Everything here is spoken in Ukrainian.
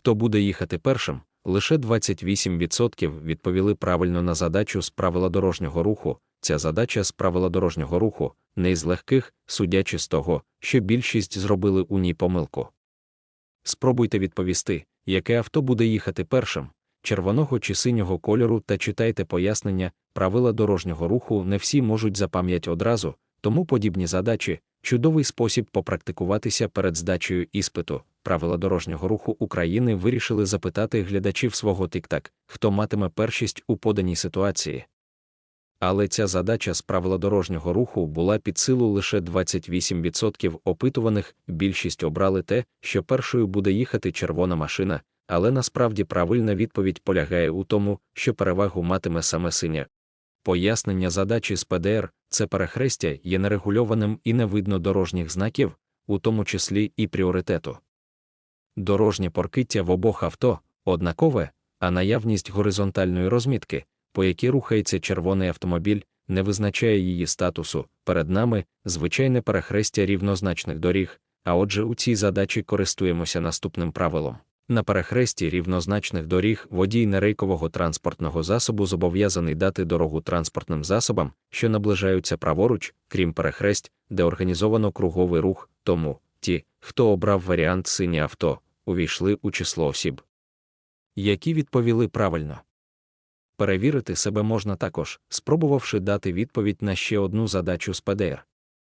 Хто буде їхати першим? Лише 28% відповіли правильно на задачу з правила дорожнього руху. Ця задача з правила дорожнього руху не із легких, судячи з того, що більшість зробили у ній помилку. Спробуйте відповісти, яке авто буде їхати першим, червоного чи синього кольору, та читайте пояснення, правила дорожнього руху не всі можуть запам'ять одразу, тому подібні задачі чудовий спосіб попрактикуватися перед здачею іспиту. Правила дорожнього руху України вирішили запитати глядачів свого тик-так, хто матиме першість у поданій ситуації. Але ця задача з правила дорожнього руху була під силу лише 28% опитуваних, більшість обрали те, що першою буде їхати червона машина, але насправді правильна відповідь полягає у тому, що перевагу матиме саме синя. Пояснення задачі з ПДР це перехрестя є нерегульованим і не видно дорожніх знаків, у тому числі і пріоритету. Дорожнє поркиття в обох авто однакове, а наявність горизонтальної розмітки, по якій рухається червоний автомобіль, не визначає її статусу. Перед нами звичайне перехрестя рівнозначних доріг, а отже, у цій задачі користуємося наступним правилом. На перехресті рівнозначних доріг водій нерейкового транспортного засобу зобов'язаний дати дорогу транспортним засобам, що наближаються праворуч, крім перехресть, де організовано круговий рух, тому ті, хто обрав варіант синє авто, увійшли у число осіб, які відповіли правильно. Перевірити себе можна також, спробувавши дати відповідь на ще одну задачу з ПДР.